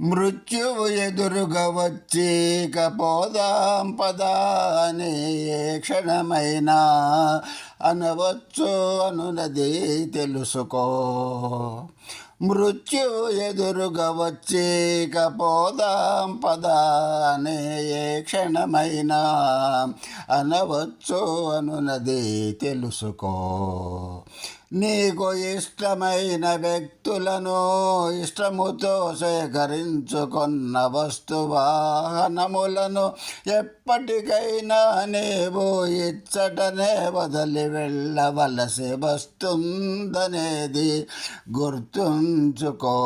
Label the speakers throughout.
Speaker 1: మృత్యువు ఎదురుగా వచ్చేక పోదాం పదా అనే క్షణమైనా అనవచ్చు అనునది తెలుసుకో. మృత్యువు ఎదురుగా వచ్చేక పోదాం పదా అనే క్షణమైనా అనవచ్చు అనునది తెలుసుకో. నీకు ఇష్టమైన వ్యక్తులను ఇష్టముతో సేకరించుకున్న వస్తువాహనములను ఎప్పటికైనా నీవు ఇచ్చటనే వదిలి వెళ్ళవలసి వస్తుందనేది గుర్తుంచుకో.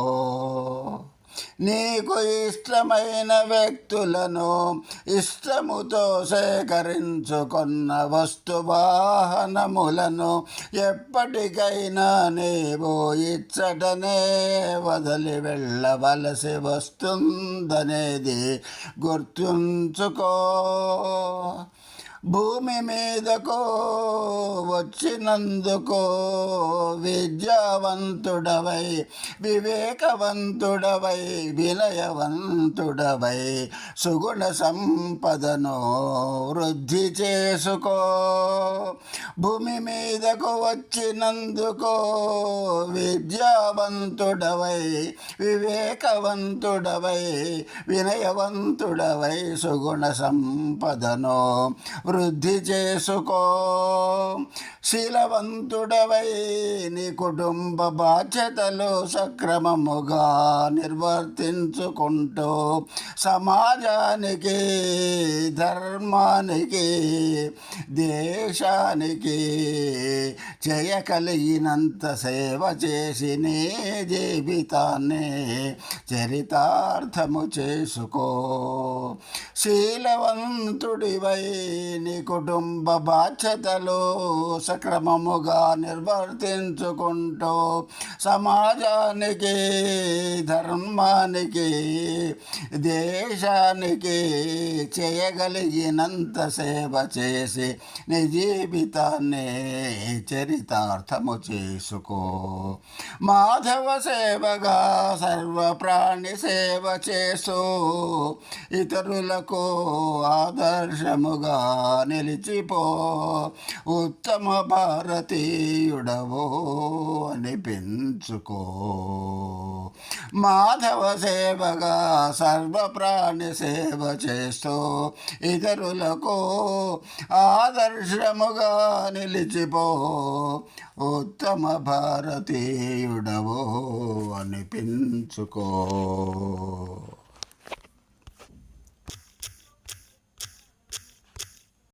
Speaker 1: నీకు ఇష్టమైన వ్యక్తులను ఇష్టముతో సేకరించుకున్న వస్తువాహనములను ఎప్పటికైనా నీవు ఇచ్చటనే వదిలి వెళ్ళవలసి వస్తుందనేది గుర్తుంచుకో. భూమి మీదకో వచ్చినందుకో విద్యావంతుడవై వివేకవంతుడవై వినయవంతుడవై సుగుణ సంపదను వృద్ధి చేసుకో. భూమి మీదకు వచ్చినందుకో విద్యావంతుడవై వివేకవంతుడవై వినయవంతుడవై సుగుణ సంపదను వృద్ధి చేసుకో. శీలవంతుడవై నీ కుటుంబ బాధ్యతలు సక్రమముగా నిర్వర్తించుకుంటూ సమాజానికి ధర్మానికి దేశానికి చేయగలిగినంత సేవ చేసి నీ జీవితాన్ని చరితార్థము చేసుకో. శీలవంతుడివై నీ కుటుంబ బాధ్యతలు సక్రమముగా నిర్వర్తించుకుంటూ సమాజానికి ధర్మానికి దేశానికి చేయగలిగినంత సేవ చేసి నీ జీవితాన్ని చరితార్థము చేసుకో. మాధవ సేవగా సర్వ ప్రాణి సేవ చేసు చేస్తూ ఇతరులకు ఆదర్శముగా నిలిచిపో ఉత్తమ భారతీయుడవో అనిపించుకో మాధవ సేవగా సర్వప్రాణి సేవ చేస్తూ ఇతరులకు ఆదర్శముగా నిలిచిపో ఉత్తమ భారతీయుడవో అనిపించుకో